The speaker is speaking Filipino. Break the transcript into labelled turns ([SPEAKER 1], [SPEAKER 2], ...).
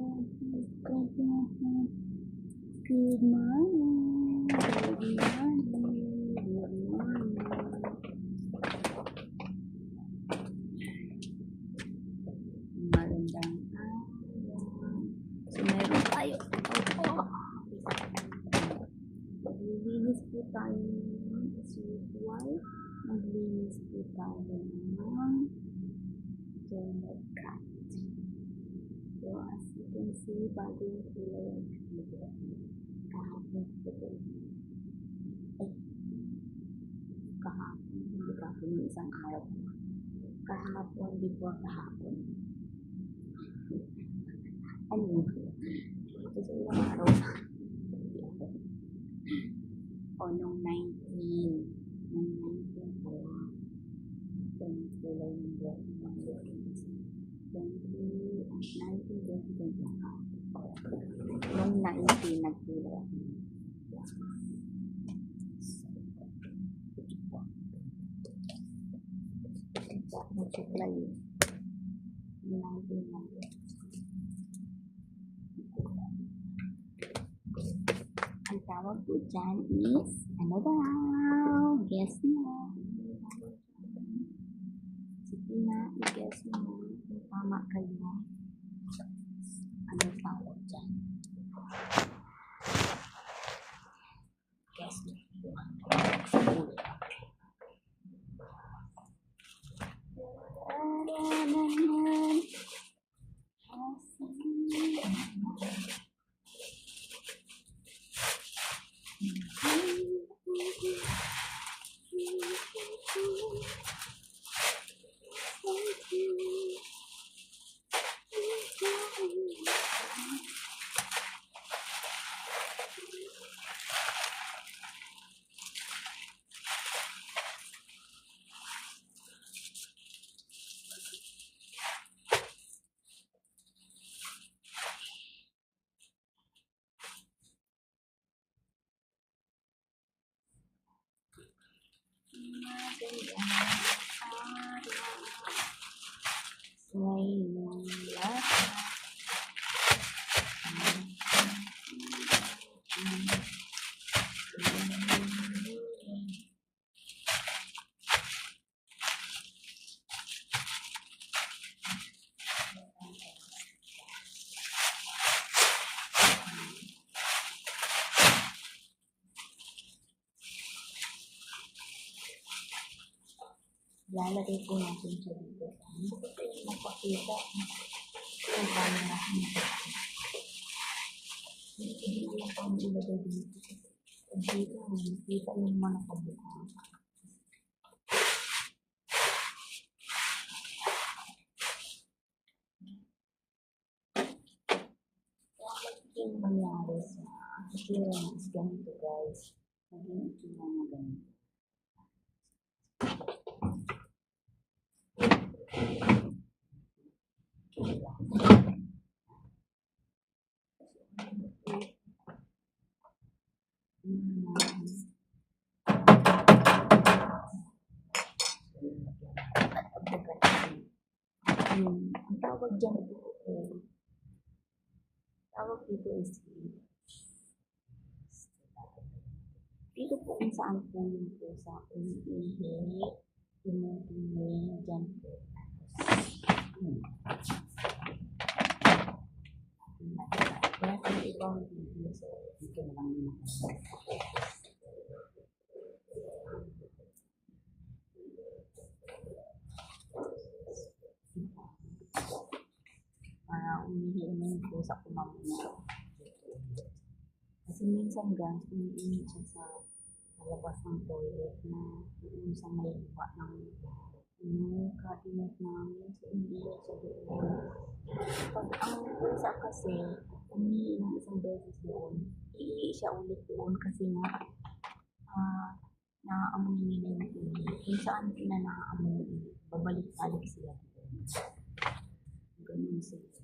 [SPEAKER 1] Good morning. Good morning. Good morning. Magandang araw. So, meron tayo. Oh, Maglilinis po tayo ng as usual. Maglinis po tayo ng donut cut. So, you can see, bago yung kulay ang video. Kahapon po ito. Ay, kahapon. Hindi kahapon yung isang araw. Kahapon, before kahapon. Ano yun? Ito sa ilang araw. O, nung 19. Nung 19 pala. Ito yung kulay ng buhok 19, 20, 20 Nung 19, nagkulay ako. Nagsuklay eh. Nung 19 lang. Ang tawag po dyan is, ano daw? Guess mo. Sige na, i-guess mo. Kung tama kayo. Ano 所以 Lalagay po natin ko kayo magpakita kung paano natin ito. Hindi ko lang paano ilagay dito. Dito, makita yung mga. Kaya magiging mangyari sa is ganito guys. Maging itsura na ganito. Ang tawag dyan eh, tawag dito is dito po kung saan po para umihi na yung pusa ko mamaya. Kasi minsan guys, umiinit siya sa, sa ng toilet na doon sa may iba ng yung cabinet namin. So, umiiyak siya doon. Pag ang pusa kasi, umihi ng isang beses doon, iihi siya ulit doon kasi nga, ah, naaamoy nila yung ihi. Kung saan sila naaamoy yung ihi, babalik-balik sila. Ganun sila.